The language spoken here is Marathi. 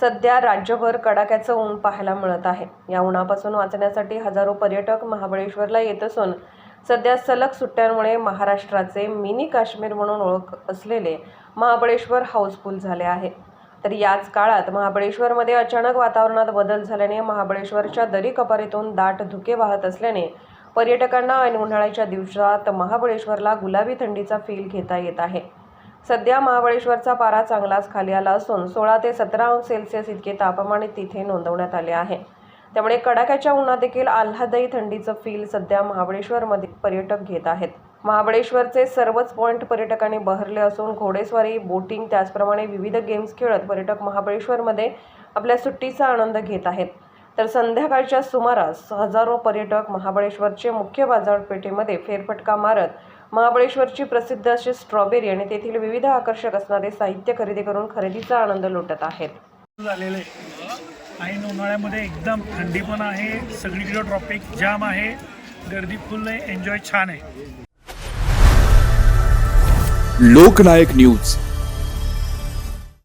सध्या राज्यभर कडाक्याचं ऊन पाहायला मिळत आहे. या उन्हापासून वाचण्यासाठी हजारो पर्यटक महाबळेश्वरला येत असून सध्या सलग सुट्ट्यांमुळे महाराष्ट्राचे मिनी काश्मीर म्हणून ओळख असलेले महाबळेश्वर हाऊसफुल झाले आहे. तर याच काळात महाबळेश्वरमध्ये अचानक वातावरणात बदल झाल्याने महाबळेश्वरच्या दरी कपारीतून दाट धुके वाहत असल्याने पर्यटकांना ऐन उन्हाळ्याच्या दिवसात महाबळेश्वरला गुलाबी थंडीचा फील घेता येत आहे. सध्या महाबळेश्वरचा पारा चांगलाच खाली आला असून सोळा ते सतरा अंश सेल्सिअस इतके तापमान तिथे नोंदवण्यात आले आहे. त्यामुळे कडाक्याच्या उन्हात देखील आल्हादही थंडीचं फील सध्या महाबळेश्वरमध्ये पर्यटक घेत आहेत. महाबळेश्वरचे सर्वच पॉईंट पर्यटकांनी बहरले असून घोडेस्वारी बोटिंग त्याचप्रमाणे विविध गेम्स खेळत पर्यटक महाबळेश्वरमध्ये आपल्या सुट्टीचा आनंद घेत आहेत. तर संध्याकाळच्या सुमारास हजारो पर्यटक महाबळेश्वरचे मुख्य बाजारपेठेमध्ये फेरफटका मारत महाबळेश्वरची प्रसिद्ध अशी स्ट्रॉबेरी आणि तेथील विविध आकर्षक असणारे साहित्य खरेदी करून खरेदीचा आनंद लुटत आहेत. झालेले ऐन उन्हाळ्यामध्ये एकदम थंडी पण आहे सगळीकडे ट्रॉपिक जाम आहे. गर्दी फुल आहे एन्जॉय छान आहे. लोकनायक न्यूज.